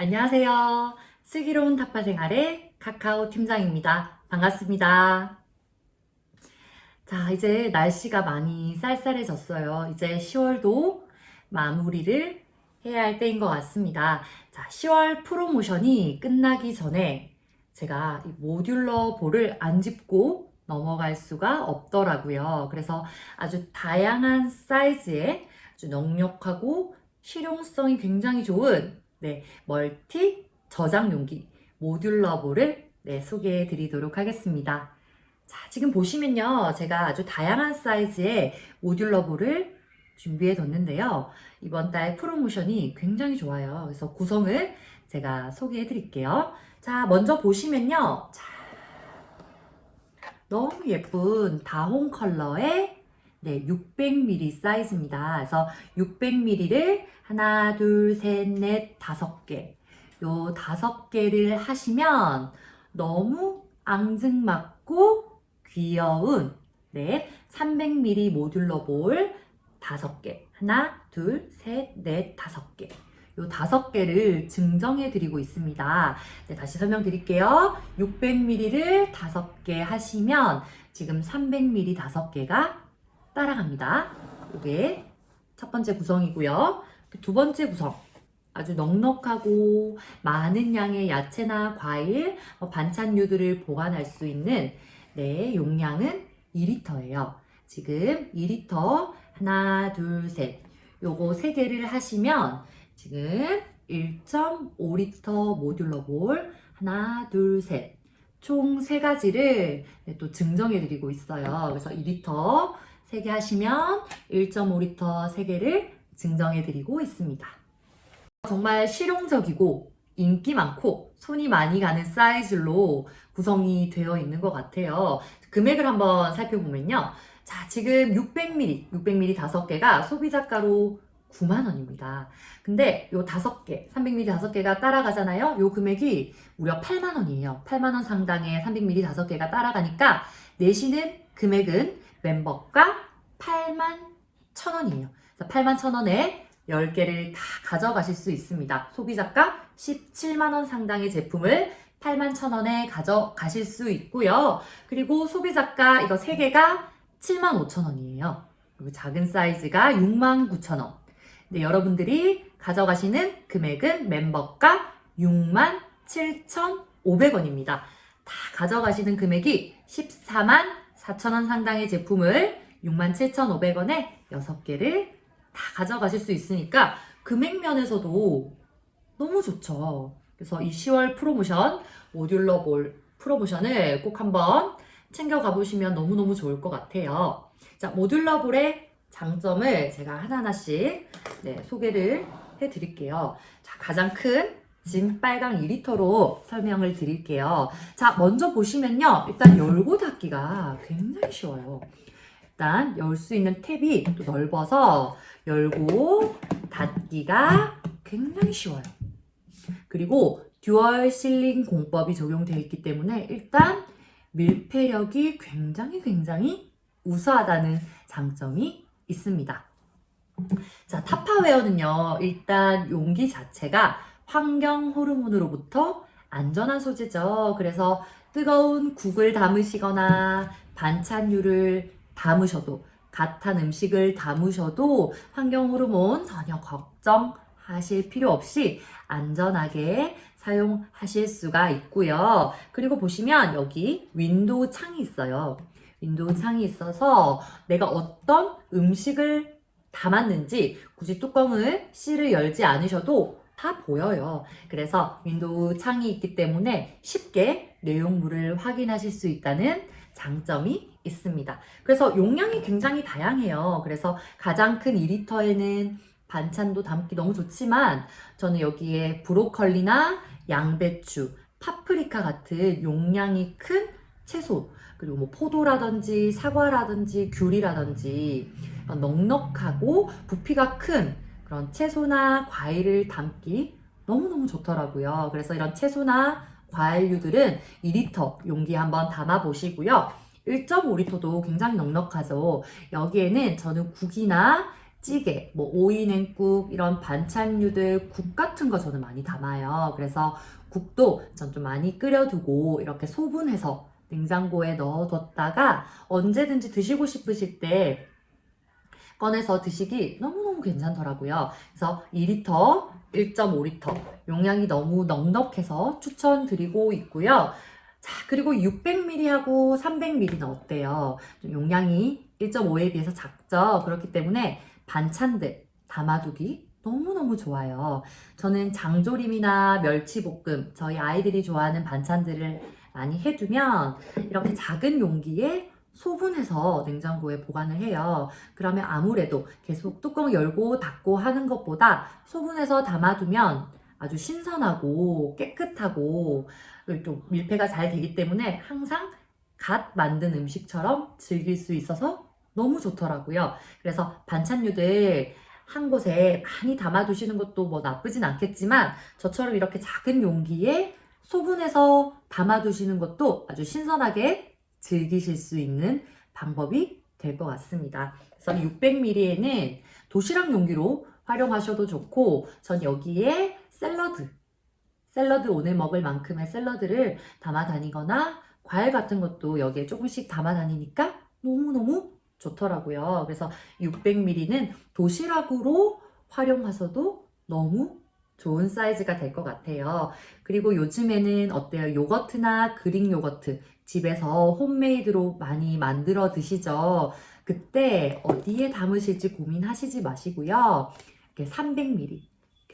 안녕하세요. 슬기로운 타파 생활의 카카오 팀장입니다. 반갑습니다. 자, 이제 날씨가 많이 쌀쌀해졌어요. 이제 10월도 마무리를 해야 할 때인 것 같습니다. 자, 10월 프로모션이 끝나기 전에 제가 이 모듈러 볼을 안 짚고 넘어갈 수가 없더라고요. 그래서 아주 다양한 사이즈의 아주 넉넉하고 실용성이 굉장히 좋은 네, 멀티 저장 용기 모듈러 볼을 네, 소개해 드리도록 하겠습니다. 자, 지금 보시면요. 제가 아주 다양한 사이즈의 모듈러 볼을 준비해 뒀는데요. 이번 달 프로모션이 굉장히 좋아요. 그래서 구성을 제가 소개해 드릴게요. 자, 먼저 보시면요. 자, 너무 예쁜 다홍 컬러의 네, 600ml 사이즈입니다. 그래서 600ml를 하나, 둘, 셋, 넷, 다섯 개. 요 다섯 개를 하시면 너무 앙증맞고 귀여운 네, 300ml 모듈러 볼 다섯 개. 하나, 둘, 셋, 넷, 다섯 개. 요 다섯 개를 증정해 드리고 있습니다. 네, 다시 설명드릴게요. 600ml를 다섯 개 하시면 지금 300ml 다섯 개가 따라갑니다. 이게 첫 번째 구성이고요. 그두 번째 구성. 아주 넉넉하고 많은 양의 야채나 과일, 뭐 반찬류들을 보관할 수 있는 네, 용량은 2리터예요. 지금 2리터 하나, 둘, 셋. 요거 세 개를 하시면 지금 1.5리터 모듈러 볼 하나, 둘, 셋. 총세 가지를 네, 또 증정해 드리고 있어요. 그래서 2리터 3개 하시면 1.5리터 3개를 증정해 드리고 있습니다. 정말 실용적이고 인기 많고 손이 많이 가는 사이즈로 구성이 되어 있는 것 같아요. 금액을 한번 살펴보면요. 자, 지금 600ml, 600ml 5개가 소비자가로 9만원입니다. 근데 요 5개, 300ml 5개가 따라가잖아요. 요 금액이 무려 8만원이에요. 8만원 상당의 300ml 5개가 따라가니까 내시는 금액은 멤버가 8만 1,000원이에요. 8만 1,000원에 10개를 다 가져가실 수 있습니다. 소비자가 17만원 상당의 제품을 8만 1,000원에 가져가실 수 있고요. 그리고 소비자가 이거 3개가 7만 5천원이에요. 그리고 작은 사이즈가 6만 9천원. 근데 여러분들이 가져가시는 금액은 멤버가 6만 7,500원입니다. 다 가져가시는 금액이 14만 4천원 상당의 제품을 67,500원에 6개를 다 가져가실 수 있으니까 금액 면에서도 너무 좋죠. 그래서 이 10월 프로모션, 모듈러 볼 프로모션을 꼭 한번 챙겨가 보시면 너무너무 좋을 것 같아요. 자, 모듈러 볼의 장점을 제가 하나하나씩 네, 소개를 해 드릴게요. 자, 가장 큰 진빨강 2리터로 설명을 드릴게요. 자, 먼저 보시면요. 일단 열고 닫기가 굉장히 쉬워요. 일단 열 수 있는 탭이 또 넓어서 열고 닫기가 굉장히 쉬워요. 그리고 듀얼 실링 공법이 적용되어 있기 때문에 일단 밀폐력이 굉장히 굉장히 우수하다는 장점이 있습니다. 자, 타파웨어는요, 일단 용기 자체가 환경 호르몬으로부터 안전한 소재죠. 그래서 뜨거운 국을 담으시거나 반찬류를 담으셔도 갓한 음식을 담으셔도 환경 호르몬 전혀 걱정하실 필요 없이 안전하게 사용하실 수가 있고요. 그리고 보시면 여기 윈도우 창이 있어요. 윈도우 창이 있어서 내가 어떤 음식을 담았는지 굳이 뚜껑을 실을 열지 않으셔도 다 보여요. 그래서 윈도우 창이 있기 때문에 쉽게 내용물을 확인하실 수 있다는 장점이 있습니다. 그래서 용량이 굉장히 다양해요. 그래서 가장 큰 2리터에는 반찬도 담기 너무 좋지만 저는 여기에 브로콜리나 양배추, 파프리카 같은 용량이 큰 채소 그리고 뭐 포도라든지 사과라든지 귤이라든지 넉넉하고 부피가 큰 그런 채소나 과일을 담기 너무너무 좋더라고요. 그래서 이런 채소나 과일류들은 2리터 용기 한번 담아 보시고요. 1.5리터도 굉장히 넉넉하죠. 여기에는 저는 국이나 찌개, 뭐 오이 냉국 이런 반찬류들 국 같은 거 저는 많이 담아요. 그래서 국도 전 좀 많이 끓여두고 이렇게 소분해서 냉장고에 넣어뒀다가 언제든지 드시고 싶으실 때 꺼내서 드시기 너무너무 괜찮더라고요. 그래서 2리터, 1.5리터 용량이 너무 넉넉해서 추천드리고 있고요. 자, 그리고 600ml하고 300ml는 어때요? 좀 용량이 1.5에 비해서 작죠? 그렇기 때문에 반찬들 담아두기 너무너무 좋아요. 저는 장조림이나 멸치볶음, 저희 아이들이 좋아하는 반찬들을 많이 해두면 이렇게 작은 용기에 소분해서 냉장고에 보관을 해요. 그러면 아무래도 계속 뚜껑 열고 닫고 하는 것보다 소분해서 담아두면 아주 신선하고 깨끗하고 좀 밀폐가 잘 되기 때문에 항상 갓 만든 음식처럼 즐길 수 있어서 너무 좋더라고요. 그래서 반찬류들 한 곳에 많이 담아두시는 것도 뭐 나쁘진 않겠지만 저처럼 이렇게 작은 용기에 소분해서 담아두시는 것도 아주 신선하게 즐기실 수 있는 방법이 될 것 같습니다. 그래서 600ml에는 도시락 용기로 활용하셔도 좋고 전 여기에 샐러드 샐러드 오늘 먹을 만큼의 샐러드를 담아 다니거나 과일 같은 것도 여기에 조금씩 담아 다니니까 너무너무 좋더라고요. 그래서 600ml는 도시락으로 활용하셔도 너무 좋은 사이즈가 될 것 같아요. 그리고 요즘에는 어때요? 요거트나 그릭 요거트 집에서 홈메이드로 많이 만들어 드시죠? 그때 어디에 담으실지 고민하시지 마시고요. 이렇게 300ml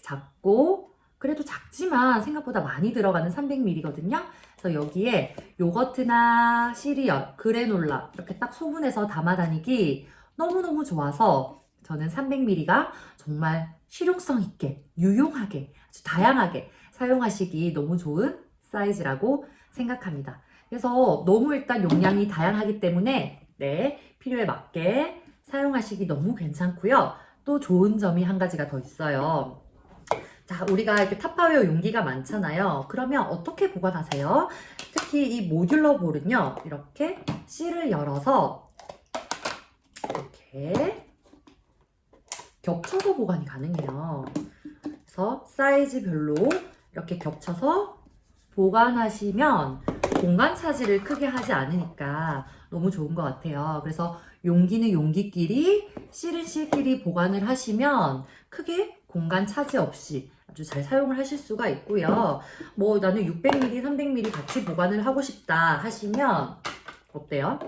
작고 그래도 작지만 생각보다 많이 들어가는 300ml거든요. 그래서 여기에 요거트나 시리얼, 그래놀라 이렇게 딱 소분해서 담아 다니기 너무너무 좋아서 저는 300ml가 정말 실용성 있게, 유용하게, 아주 다양하게 사용하시기 너무 좋은 사이즈라고 생각합니다. 그래서 너무 일단 용량이 다양하기 때문에 네, 필요에 맞게 사용하시기 너무 괜찮고요. 또 좋은 점이 한 가지가 더 있어요. 자, 우리가 이렇게 탑파웨어 용기가 많잖아요. 그러면 어떻게 보관하세요? 특히 이 모듈러 볼은요, 이렇게 씨를 열어서 이렇게 겹쳐서 보관이 가능해요. 그래서 사이즈별로 이렇게 겹쳐서 보관하시면 공간 차지를 크게 하지 않으니까 너무 좋은 것 같아요. 그래서 용기는 용기끼리, 씨는 씨끼리 보관을 하시면 크게 공간 차지 없이 아주 잘 사용을 하실 수가 있고요. 뭐 나는 600ml, 300ml 같이 보관을 하고 싶다 하시면 어때요?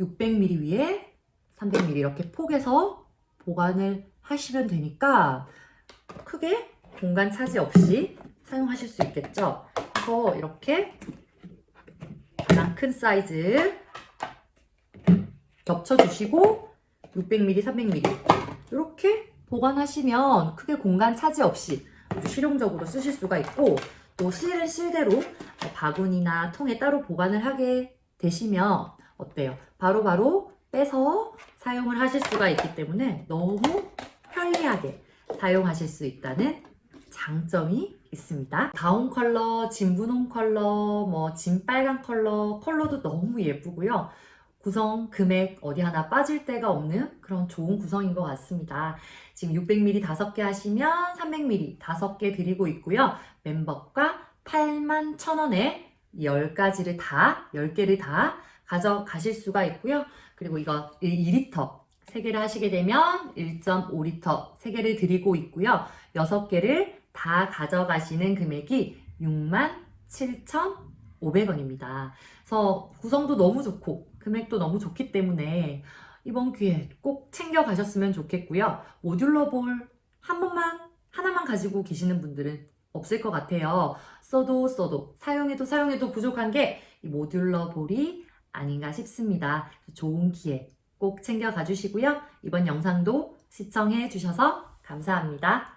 600ml 위에 300ml 이렇게 포개서 보관을 하시면 되니까 크게 공간 차지 없이 사용하실 수 있겠죠. 그래서 이렇게 가장 큰 사이즈 겹쳐주시고 600ml, 300ml 이렇게 보관하시면 크게 공간 차지 없이 실용적으로 쓰실 수가 있고 또 실은 실대로 뭐 바구니나 통에 따로 보관을 하게 되시면 어때요? 바로바로 빼서 사용을 하실 수가 있기 때문에 너무 편리하게 사용하실 수 있다는 장점이 있습니다. 다운 컬러, 진분홍 컬러, 뭐 진빨간 컬러, 컬러도 너무 예쁘고요. 구성 금액 어디 하나 빠질 데가 없는 그런 좋은 구성인 것 같습니다. 지금 600ml 5개 하시면 300ml 5개 드리고 있고요. 멤버가 8만 1,000원에 10가지를 다, 10개를 다 가져가실 수가 있고요. 그리고 이거 2리터 3개를 하시게 되면 1.5리터 3개를 드리고 있고요. 6개를 다 가져가시는 금액이 67,500원입니다. 그래서 구성도 너무 좋고 금액도 너무 좋기 때문에 이번 기회에 꼭 챙겨 가셨으면 좋겠고요. 모듈러 볼 한 번만 하나만 가지고 계시는 분들은 없을 것 같아요. 써도 써도 사용해도 사용해도 부족한 게 이 모듈러 볼이 아닌가 싶습니다. 좋은 기회 꼭 챙겨 가 주시고요. 이번 영상도 시청해 주셔서 감사합니다.